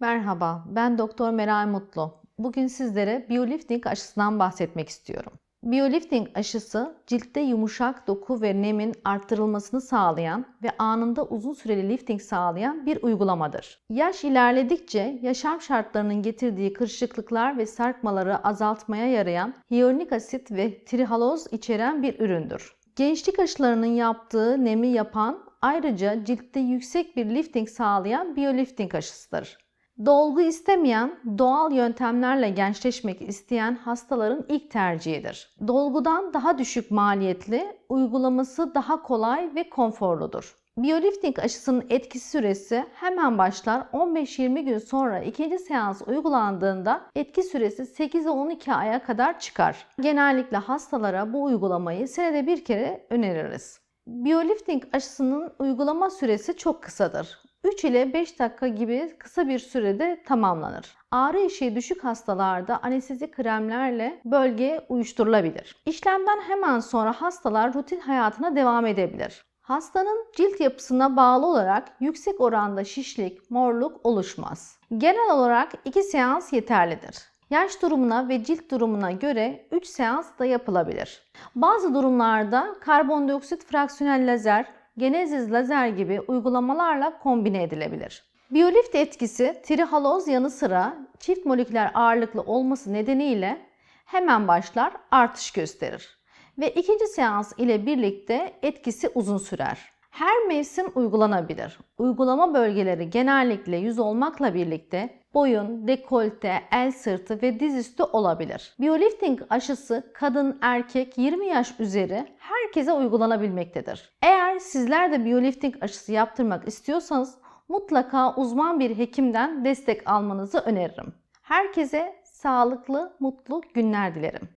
Merhaba, ben Doktor Meral Mutlu. Bugün sizlere biolifting aşısından bahsetmek istiyorum. Biolifting aşısı ciltte yumuşak doku ve nemin arttırılmasını sağlayan ve anında uzun süreli lifting sağlayan bir uygulamadır. Yaş ilerledikçe yaşam şartlarının getirdiği kırışıklıklar ve sarkmaları azaltmaya yarayan hyaluronik asit ve trihaloz içeren bir üründür. Gençlik aşılarının yaptığı nemi yapan ayrıca ciltte yüksek bir lifting sağlayan biolifting aşısıdır. Dolgu istemeyen, doğal yöntemlerle gençleşmek isteyen hastaların ilk tercihidir. Dolgudan daha düşük maliyetli, uygulaması daha kolay ve konforludur. Biolifting aşısının etkisi süresi hemen başlar 15-20 gün sonra ikinci seans uygulandığında etki süresi 8-12 aya kadar çıkar. Genellikle hastalara bu uygulamayı senede bir kere öneririz. Biolifting aşısının uygulama süresi çok kısadır. 3 ile 5 dakika gibi kısa bir sürede tamamlanır. Ağrı eşiği düşük hastalarda anestezi kremlerle bölge uyuşturulabilir. İşlemden hemen sonra hastalar rutin hayatına devam edebilir. Hastanın cilt yapısına bağlı olarak yüksek oranda şişlik, morluk oluşmaz. Genel olarak 2 seans yeterlidir. Yaş durumuna ve cilt durumuna göre 3 seans da yapılabilir. Bazı durumlarda karbondioksit fraksiyonel lazer, genezis lazer gibi uygulamalarla kombine edilebilir. Biyolift etkisi trihaloz yanı sıra çift moleküler ağırlıklı olması nedeniyle hemen başlar artış gösterir ve ikinci seans ile birlikte etkisi uzun sürer. Her mevsim uygulanabilir. Uygulama bölgeleri genellikle yüz olmakla birlikte boyun, dekolte, el sırtı ve dizüstü olabilir. Biolifting aşısı kadın, erkek, 20 yaş üzeri herkese uygulanabilmektedir. Eğer sizler de biolifting aşısı yaptırmak istiyorsanız mutlaka uzman bir hekimden destek almanızı öneririm. Herkese sağlıklı, mutlu günler dilerim.